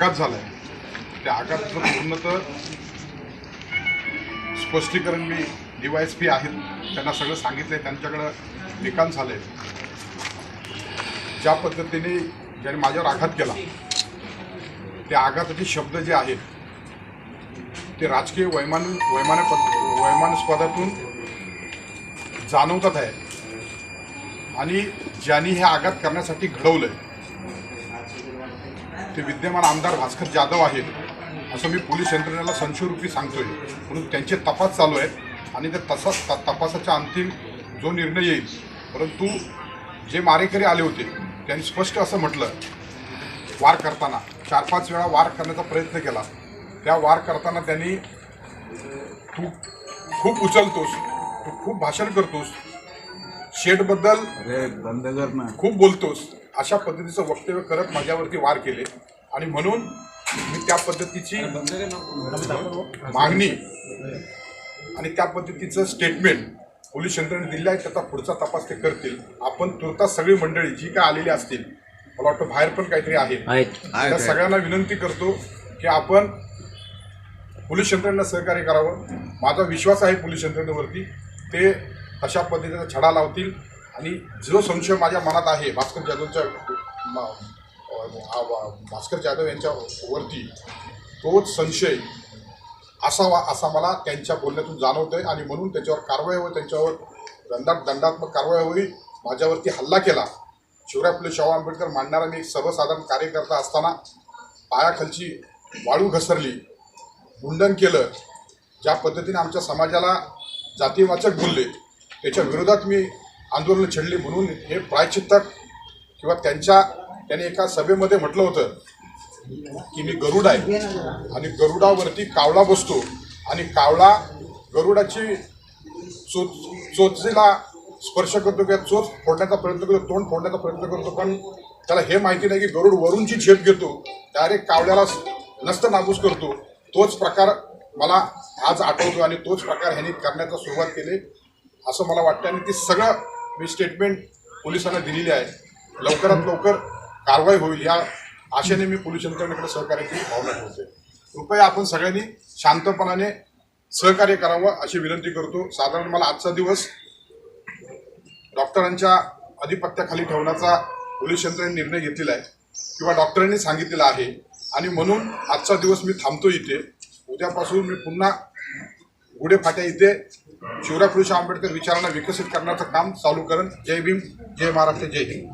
आघात झाला आहे त्या आघाताचं पूर्णतः स्पष्टीकरण मी डी वाय एस पी आहेत त्यांना सगळं सांगितलं आहे त्यांच्याकडं निकाल झालं आहे ज्या पद्धतीने ज्याने माझ्यावर आघात केला त्या आघाताचे शब्द जे आहेत ते राजकीय वैमान वैमान वैमानस्पदातून जाणवतात आहे. आणि ज्यांनी हे आघात करण्यासाठी घडवलं ते विद्यमान आमदार भास्कर जाधव आहेत असं मी पोलीस यंत्रणेला संशयरूपी सांगतोय. म्हणून त्यांचे तपास चालू आहेत आणि त्या तसा त- तपासाच्या अंतिम जो निर्णय येईल परंतु जे मारेकरी आले होते त्यांनी स्पष्ट असं म्हटलं वार करताना चार पाच वेळा वार करण्याचा प्रयत्न केला. त्या वार करताना त्यांनी तू खूप उचलतोस तू खूप भाषण करतोस शेडबद्दल अरे बंद कर ना. खूप बोलतोस. अशा पद्धतीचं वक्तव्य करत माझ्यावरती वार केले. आणि म्हणून मी त्या पद्धतीची मागणी आणि त्या पद्धतीचं स्टेटमेंट पोलीस यंत्रणेने दिलं आहे त्याचा पुढचा तपास ते करतील. आपण तुर्तास सगळी मंडळी जी काय आलेली असतील मला वाटतं बाहेर पण काहीतरी आहे आहेत. त्या सगळ्यांना विनंती करतो की आपण पोलीस यंत्रणेला सहकार्य करावं. माझा विश्वास आहे पोलीस यंत्रणेवरती. ते अशा पद्धतीचा छडा लावतील. आणि जो संशय माझ्या मनात आहे भास्कर जाधवच्या म- भास्कर जाधव यांच्या वरती तोच संशय असावा असा मला त्यांच्या बोलण्यातून जाणवतोय. आणि म्हणून त्याच्यावर कारवाई होईल त्यांच्यावर दंडात दंडात्मक कारवाई होईल. माझ्यावरती हल्ला केला. शिवराय फुले शाहू आंबेडकर मांडणारा मी एक सर्वसाधारण कार्यकर्ता असताना पायाखालची वाळू घसरली. मुंडन केलं. ज्या पद्धतीने आमच्या समाजाला जातीवाचक बोलले. याच्या विरोधात मी आंदोलन छेडली म्हणून हे प्रायचित्तक किंवा त्यांच्या त्याने एका सभेमध्ये म्हटलं होतं की मी गरुड आहे. आणि गरुडावरती कावळा बसतो. आणि कावळा गरुडाची चो चोचीला स्पर्श करतो किंवा चोच फोडण्याचा प्रयत्न करतो तोंड फोडण्याचा प्रयत्न करतो. पण त्याला हे माहिती नाही की गरुड वरूनची झेप घेतो. डायरेक्ट कावळ्याला नस्त नाबूस करतो. तोच प्रकार मला आज आठवतो आणि तोच प्रकार ह्यांनी करण्याचा सुरुवात केली. असं मला वाटतं आणि ती सगळं मी स्टेटमेंट पोलिसांना दिलेली आहे. लवकरात लवकर कारवाई होईल या आशेने मी पोलीस यंत्रणेकडे सहकार्याची भावना ठेवते कृपया आपण सगळ्यांनी शांतपणाने सहकार्य करावं अशी विनंती करतो. साधारण मला आजचा दिवस डॉक्टरांच्या अधिपत्याखाली ठेवण्याचा पोलीस यंत्रणेने निर्णय घेतलेला आहे किंवा डॉक्टरांनी सांगितलेला आहे. आणि म्हणून आजचा दिवस मी थांबतो इथे. उद्यापासून मी पुन्हा गुढे फाट्या इथे शिवराय पुरुष आंबेडकर विचारांना विकसित करण्याचं काम चालू करण. जय भीम जय महाराष्ट्र जय हिंद.